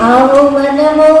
આવો મનમોહના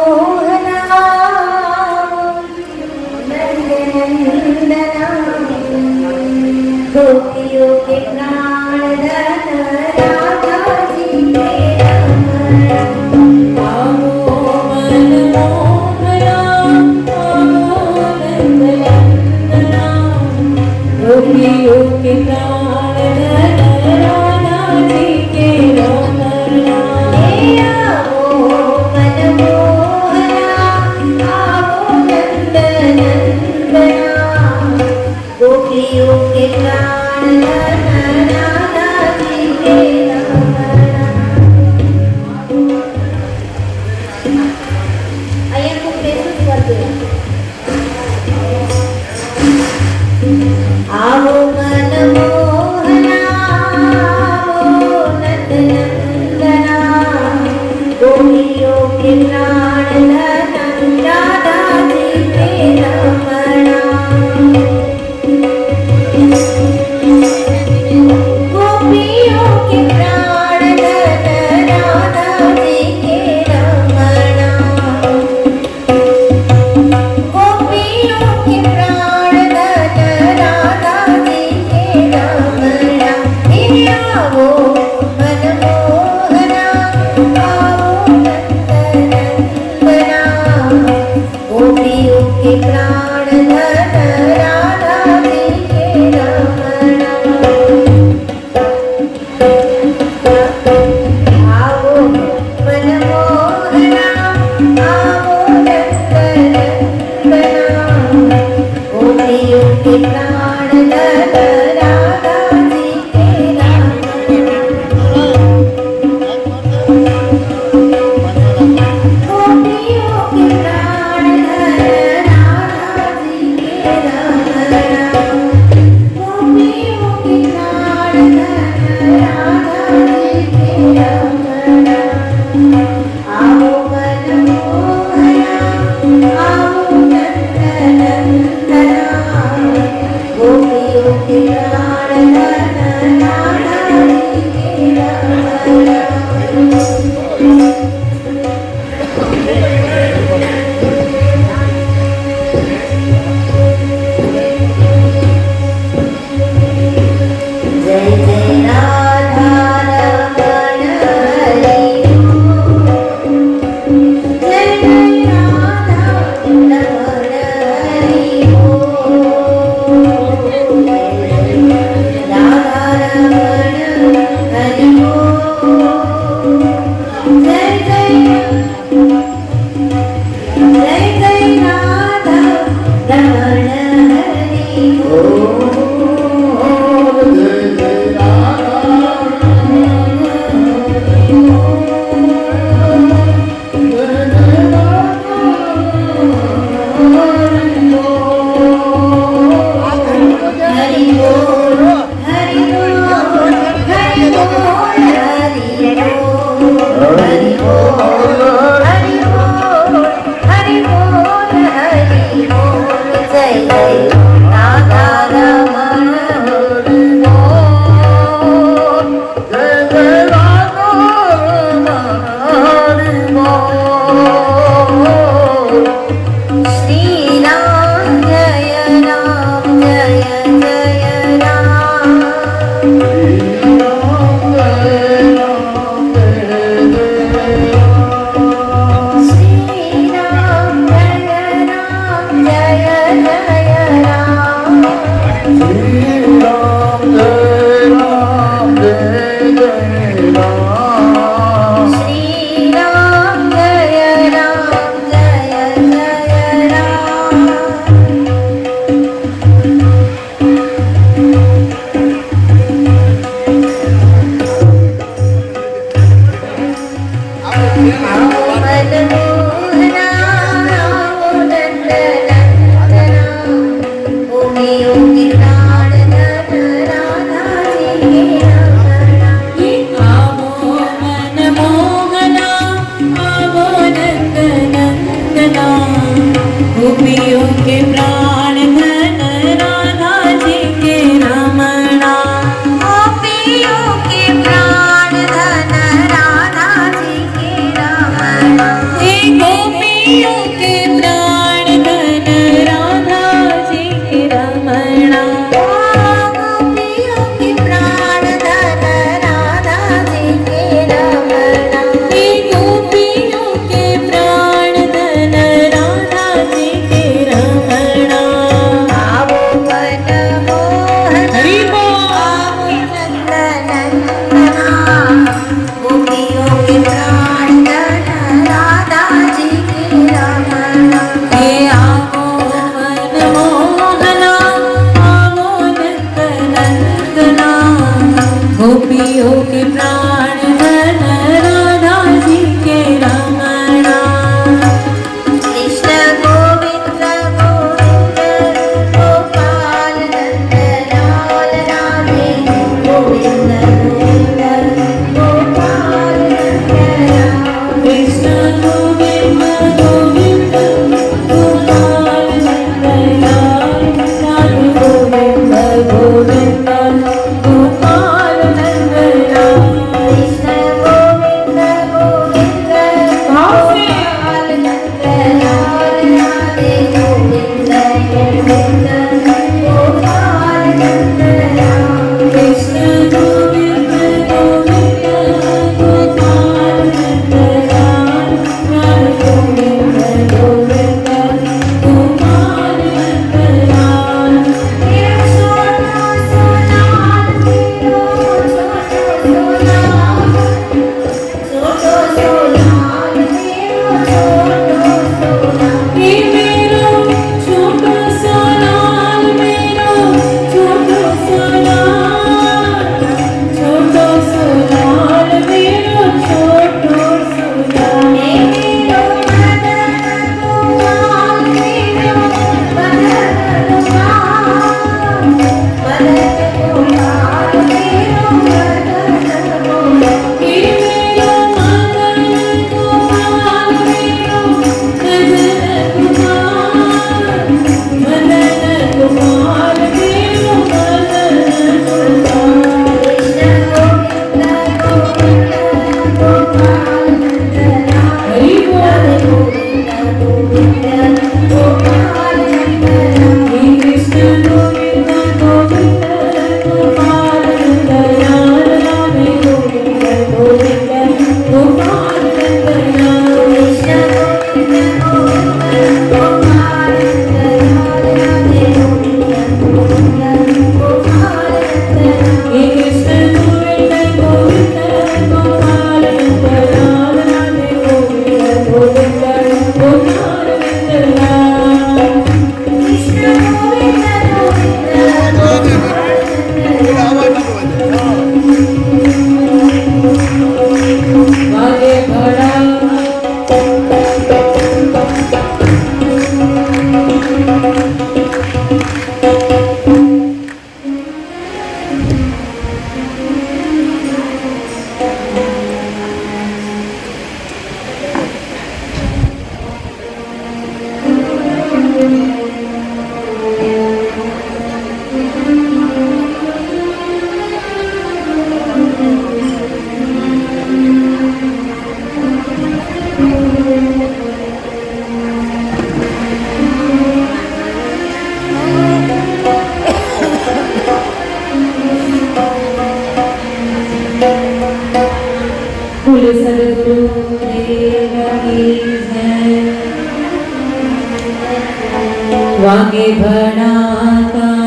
વાગે ભણાતા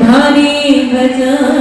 ભારે ભજા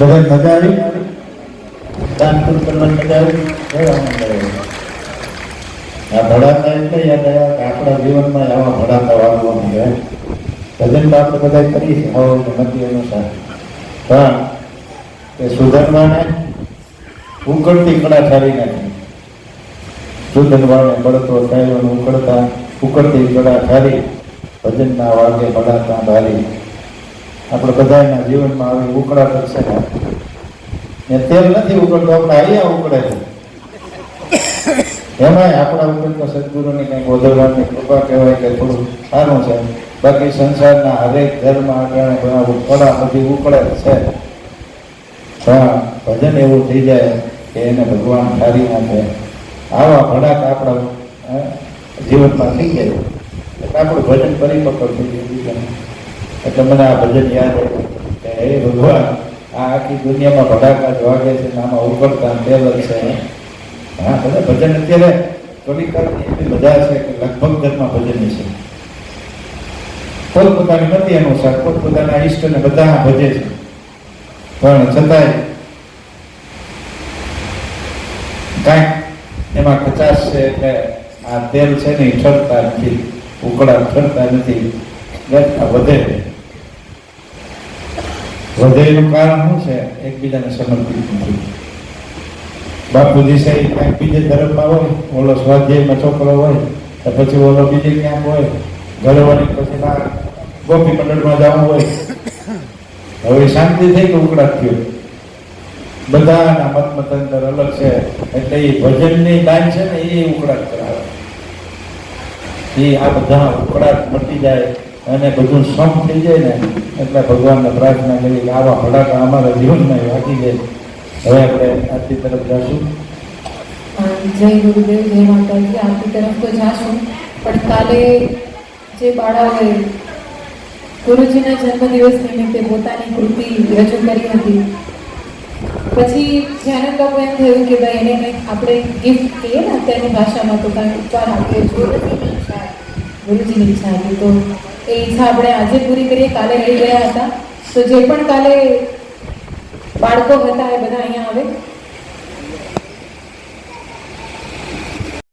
બધા મજા આવી દાનપુર કરવાની મજા આવી આ ભડાકા એટલે યાદ આવ્યા આપણા જીવનમાં આવા ભડાકા વાગવાનું મળે ભજન તો આપણે બધા કરીએ છીએ, હવ નથી અનુસાર પણ એ સુધરવાને ઉકળતી કળા ઠારી નાખી. સુધરવાને બળતો થયો ઉકળતા, ઉકળતી કળા ઠારી ભજનના વાગે ભડાકા ભારી આપણે બધાના જીવનમાં આવી ઉકળાટ છે ને. તેલ નથી ઉકળતો, આપણે અહીંયા ઉકળે છે. એમાંય આપણા તો સદગુરુની કંઈક વધારવાની કૃપા કહેવાય કે થોડું સારું છે. બાકી સંસારના હરેક ઘરમાં આગળ ઘણા કળા બધી ઉકળે છે. પણ ભજન એવું થઈ જાય કે એને ભગવાન ઠારી નાખે. આવા ભડાક આપણા જીવનમાં થઈ જાય. એટલે આપણું ભજન પરિપક્વ થઈ જાય. એટલે મને આ ભજન યાદ આવ્યું કે હે ભગવાન, આ આખી દુનિયામાં ભડાકા જ વાગે છે આમાં તેલ જ છે. હા બધા ભજન અત્યારે થોડીક એટલી બધા છે કે લગભગ ઘરમાં ભજનની છે. પોતપોતાની મતિ અનુસાર, પોતપોતાના ઈષ્ટને બધા ભજે છે. પણ છતાંય કાંઈક એમાં કચાશ છે એટલે આ તેલ છે ને ઠરતા નથી, ઉકળા ઠરતા નથી. વધે. વધે કારણ શું છે? એકબીજાને સમર્પિત નથી. બાપુજી છે ક્યાંક બીજે ધર્મમાં હોય, ઓલો સ્વાધ્યાયમાં છોકરો હોય, તો પછી ઓલો બીજે ક્યાંક હોય, ઘરવાળી પછી બહાર ગોપી મંડળમાં જવું હોય. હવે શાંતિ થઈ કે ઉકળાટ થયો? બધાના મત મતાંતર અલગ છે. એટલે એ ભજનની લાઈન છે ને, એ ઉકળાટ કરાવે. એ આ બધા ઉકળાટ મટી જાય. અને બધું સમ થઈ જાય ને, એટલે ભગવાનને પ્રાર્થના કરી કે આવા ભડાકા અમારા જીવનમાં વાગી જાય. હવે આપણે આરતી તરફ જશું. જય ગુરુદેવ, જય માતાજી. આરતી તરફ તો જાશું. પણ કાલે જે બાળાઓએ ગુરુજીના જન્મદિવસ નિમિત્તે પોતાની કૃતિ રજૂ કરી હતી. પછી જ્યારે લોકો એમ થયું કે ભાઈ એને કંઈક આપણે ગિફ્ટ કહીએ ને અત્યારની ભાષામાં તો કાંઈ ઉપહાર આપીએ છીએ. ગુરુજીની ઈચ્છા હતી તો એ ઈચ્છા આપણે આજે પૂરી કરીએ, કાલે રહી ગયા હતા. તો જે પણ કાલે બાળકો હતા એ બધા અહીંયા આવે.